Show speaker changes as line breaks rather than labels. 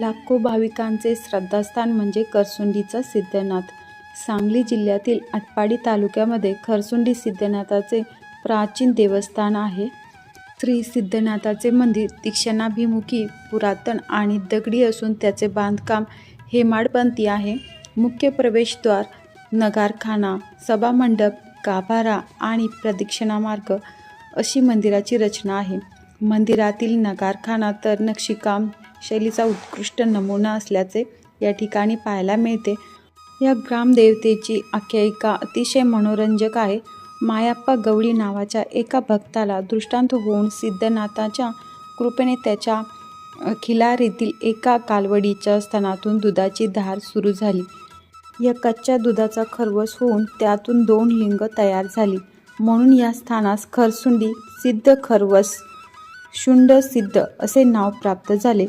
लाखो भाविकांचे श्रद्धास्थान म्हणजे खरसुंडीचा सिद्धनाथ. सांगली जिल्ह्यातील आटपाडी तालुक्यामध्ये खरसुंडी सिद्धनाथाचे प्राचीन देवस्थान आहे. श्री सिद्धनाथाचे मंदिर दक्षिणाभिमुखी पुरातन आणि दगडी असून त्याचे बांधकाम हेमाडपंथी आहे. मुख्य प्रवेशद्वार नगारखाना सभामंडप गाभारा आणि प्रदक्षिणा मार्ग अशी मंदिराची रचना आहे. मंदिरातील नगारखाना तर नक्षीकाम शैलीचा उत्कृष्ट नमुना असल्याचे या ठिकाणी पाहायला मिळते. या ग्रामदेवतेची आख्यायिका अतिशय मनोरंजक आहे. मायाप्पा गवळी नावाच्या एका भक्ताला दृष्टांत होऊन सिद्धनाथाच्या कृपेने त्याच्या खिलारीतील एका कालवडीच्या स्तनातून दुधाची धार सुरू झाली. या कच्च्या दुधाचा खरवस होऊन त्यातून दोन लिंग तयार झाली. म्हणून या स्थानास खरसुंडी सिद्ध खरवस शुंड सिद्ध असे नाव प्राप्त झाले.